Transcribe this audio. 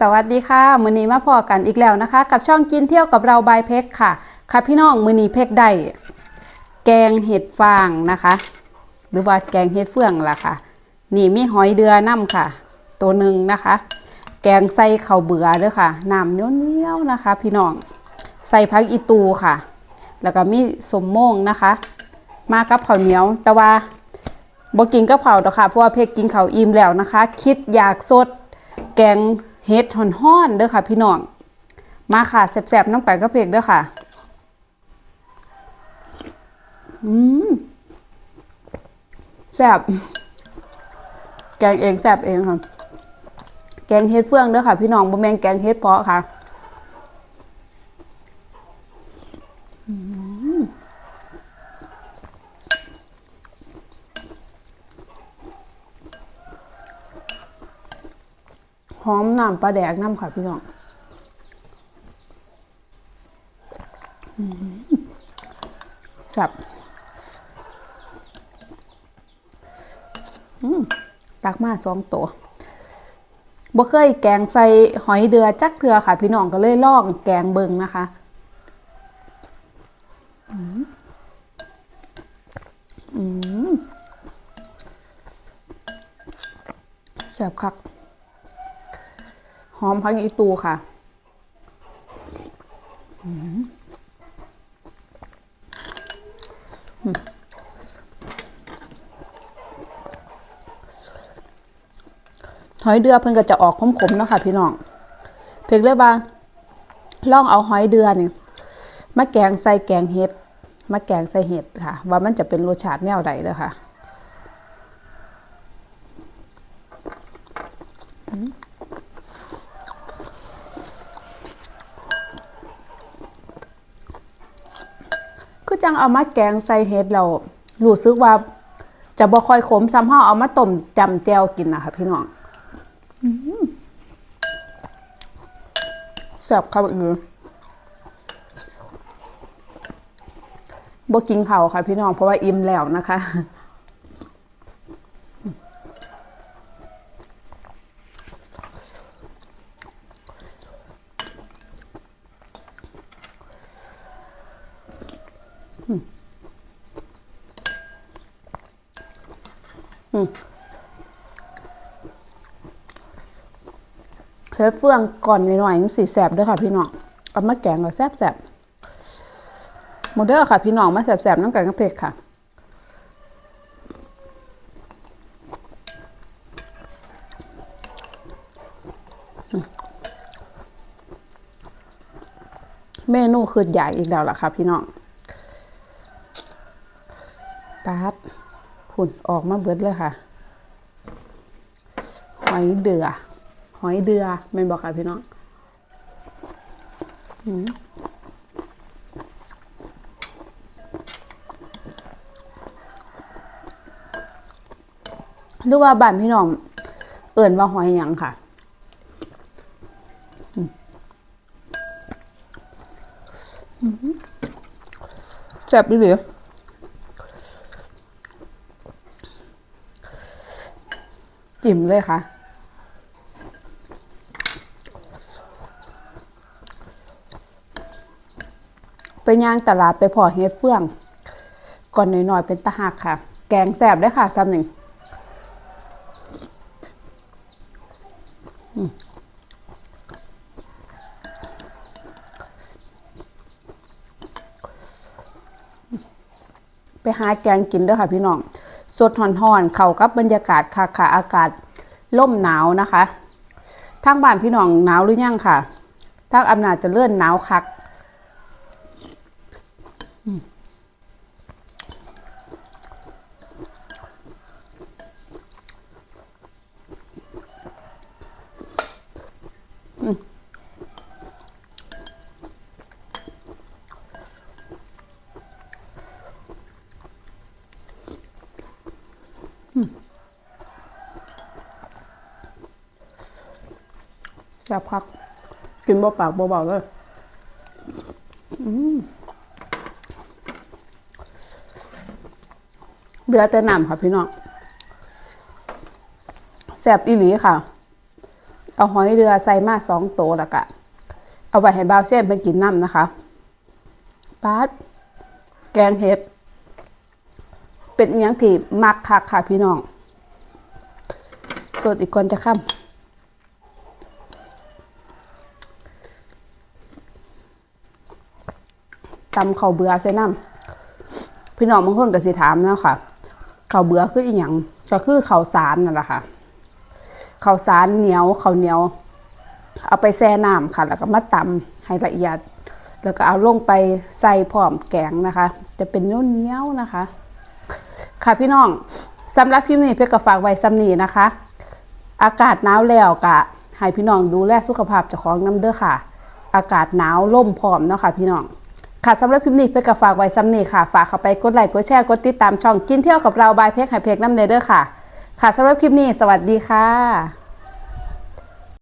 สวัสดีค่ะ มือนี้มาพอกันอีกแล้วนะคะ กับช่องกินเที่ยวกับเราบายเพกค่ะ ค่ะพี่น้องมือนี้เพกได้แกงเห็ดฟางนะคะ หรือว่าแกงเห็ดเฟืองล่ะค่ะ นี่มีหอยเดือน้ำค่ะ ตัวหนึ่งนะคะ แกงใส่ข้าวเบื่อเด้อค่ะน้ำเนี้ยวๆนะคะ พี่น้องใส่พักอีตูค่ะ แล้วก็มีสมโมงนะคะ มากับข้าวเหนียว แต่ว่าบ่กินกับข้าวดอกค่ะเพราะว่าเพกกินข้าวอิ่มแล้วนะคะ คิดอยากสดแกง เห็ดห่อนๆเด้อค่ะ พี่น้อง มาค่ะแซ่บๆน้ำไปก็เพกเด้อค่ะ อืมแซ่บแกงเองแซ่บเองค่ะ แกงเห็ดเฟืองเด้อค่ะ พี่น้องบ่แม่นแกงเห็ดเพาะค่ะ อืม หอมน้ำปลาแดกน้ำค่ะพี่น้องอืมแซ่บตักมาสองตัวบ่เคยแกงใส่หอยเดือจักเทือค่ะ พี่น้องก็เลยลองแกงเบิงนะคะแซ่บคัก อมพักอีตูค่ะหอยเดือเพิ่นก็จะออกขมๆเนาะค่ะ พี่น้อง เพิ่นเลยว่าลองเอาหอยเดือนี่มาแกงใส่แกงเห็ดมาแกงใส่เห็ดค่ะ ว่ามันจะเป็นรสชาติแนวใดเด้อค่ะ คือจังเอามาแกงใส่เห็ดเรารู้สึกว่า จะบ่ค่อยขมซ้ำห่อเอามาต้มจำแจวกินนะคะพี่น้องแซ่บครับอือบ่กินข้าวค่ะพี่น้องเพราะว่าอิ่มแล้วนะคะ เคยเฟืองก่อนหน่อยๆยังสีแสบด้วยค่ะพี่น้องเอามาแกงก็แสบแสบโมเดอร์ค่ะ พี่น้องมาแสบแสบน้ำกันกับเผ็ดค่ะเมนูคือใหญ่อีกแล้วล่ะค่ะพี่น้องปาด หุ่นออกมาเบิดเลยค่ะ หอยเดือ หอยเดือแม่นบอกค่ะพี่น้องหรือว่าบ้านพี่น้อง เอิ่นว่าหอยหยังค่ะแซ่บดีเหลือ จิ้มเลยค่ะ ไปย่างตลาดไปพอเฮ็ดเฟือง ก่อนหน่อยๆเป็นตะหักค่ะ แกงแสบได้ค่ะซ้ำหนึ่งไปหาแกงกินเด้อค่ะพี่น้อง สดห่อนๆ เข้ากับบรรยากาศค่ะค่ะอากาศล่มหนาวนะคะ ทางบ้านพี่น้องหนาวหรือยังค่ะ ทางอำนาจจะเลื่อนหนาวคัก แซ่บคักกินบ่ปากบ่เบาเลยเหลือแต่น้ำค่ะพี่น้องแซ่บอีหลีค่ะ เอาหอยเรือใส่มาสองโตแล้วก็เอาไว้ให้บ่าวเส้นเป็นกินน้ำนะคะปาดแกงเห็ด เป็นอหย่างที่มักคักค่ะพี่น้องส่วนอีกคนจะข้าม ตำข้าวเบื่อใส่น้ำพี่น้องบางคนก็สิถามนะค่ะข้าวเบื่อคืออีหยังก็คือข้าวสารนั่นแหละค่ะข้าวสารเหนียวข้าวเหนียว เอาไปแช่น้ำค่ะ แล้วก็มาตำให้ละเอียด แล้วก็เอาลงไปใส่พร้อมแกงนะคะ จะเป็นเนี้ยวนะคะ ค่ะพี่น้องสำหรับพี่นี้เพื่อกฝากไว้ซ้ำนี้นะคะ อากาศหนาวแล้วกะให้พี่น้องดูแลสุขภาพเจ้าของน้ำเด้อค่ะ อากาศหนาวล่มพร้อมเนาะค่ะพี่น้อง ค่ะสำหรับคลิปนี้เพื่อกฝากไว้ซ้ำนี้ค่ะ ฝากเข้าไปกดไลค์กดแชร์กดติดตามช่องกินเที่ยวกับเราบายเพกไฮเพกน้ำเนเด้อค่ะ ค่ะสำหรับคลิปนี้ สวัสดีค่ะ